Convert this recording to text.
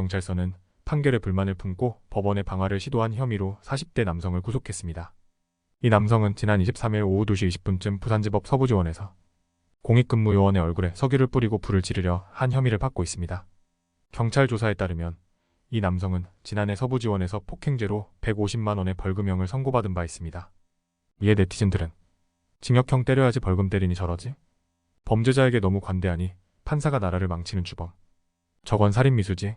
경찰서는 판결에 불만을 품고 법원에 방화를 시도한 혐의로 40대 남성을 구속했습니다. 이 남성은 지난 23일 오후 2시 20분쯤 부산지법 서부지원에서 공익근무 요원의 얼굴에 석유를 뿌리고 불을 지르려 한 혐의를 받고 있습니다. 경찰 조사에 따르면 이 남성은 지난해 서부지원에서 폭행죄로 150만 원의 벌금형을 선고받은 바 있습니다. 이에 네티즌들은 징역형 때려야지 벌금 때리니 저러지? 범죄자에게 너무 관대하니 판사가 나라를 망치는 주범. 저건 살인미수지?